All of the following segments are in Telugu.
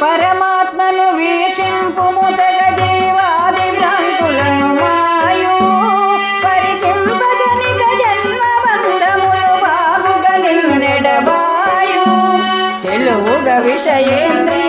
పరమాత్మను వీక్షింపు ముతగ జీవాది భ్రాంతులను మాయు పరికింపగని జన్మ బంధములు బాగుగ నిన్నెడబాయు తెలువుగ విషయేంద్రియ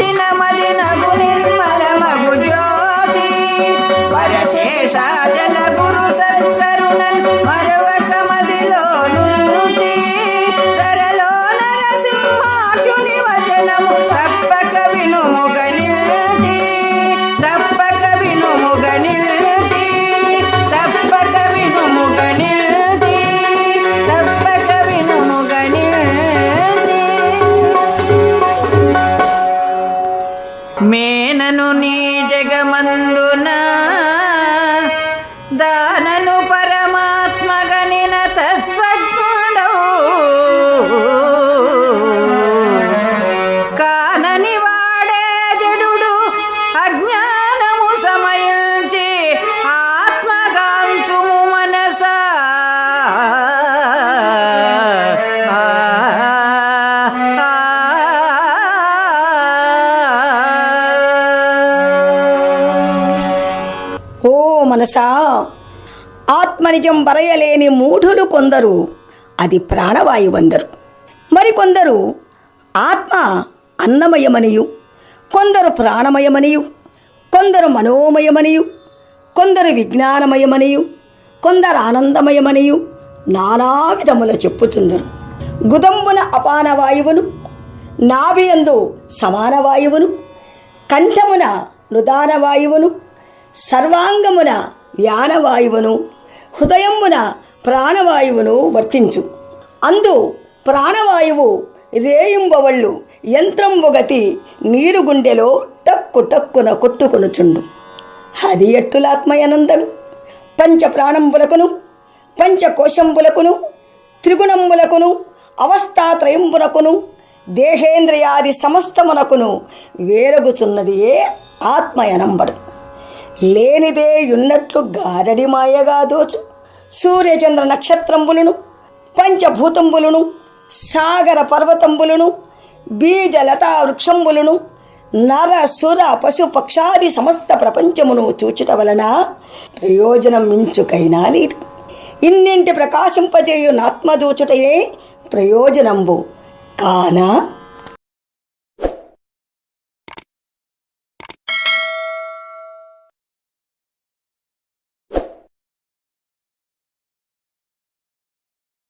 ದಿನ మనసా? ఆత్మనిజం బరయలేని మూఢులు కొందరు అది ప్రాణవాయువందరు మరికొందరు ఆత్మ అన్నమయమనియు కొందరు ప్రాణమయమనియు కొందరు మనోమయమనియు కొందరు విజ్ఞానమయమనియు కొందరు ఆనందమయమనియు నానా విధముల చెప్పుచుందరు. గుదంబున అపాన వాయువును నాభియందు సమాన వాయువును కంఠమున నుదాన వాయువును సర్వాంగమున వ్యానవాయువును హృదయమున ప్రాణవాయువును వర్తించు. అందు ప్రాణవాయువు రేయింబవళ్ళు యంత్రం ఒకటి నీరు గుండెలో టక్కు టక్కున కొట్టుకొనుచుండు. అది ఎట్టులాత్మయనందలు? పంచ ప్రాణంబులకును పంచకోశంబులకును త్రిగుణంబులకును అవస్థాత్రయంబునకును దేహేంద్రియాది సమస్తమునకును వేరగుచున్నదియే ఆత్మయనంబడు. లేనిదే ఉన్నట్లు గారడి మాయగా దోచు. సూర్యచంద్ర నక్షత్రంబులను పంచభూతంబులను సాగర పర్వతంబులను బీజలతా వృక్షంబులను నర సుర పశు పక్షాది సమస్త ప్రపంచమును చూచుట వలన ప్రయోజనం మించుకైనా లేదు ఇన్నింటి ప్రకాశింపజేయు నాత్మదూచుటయే ప్రయోజనంబు. కాన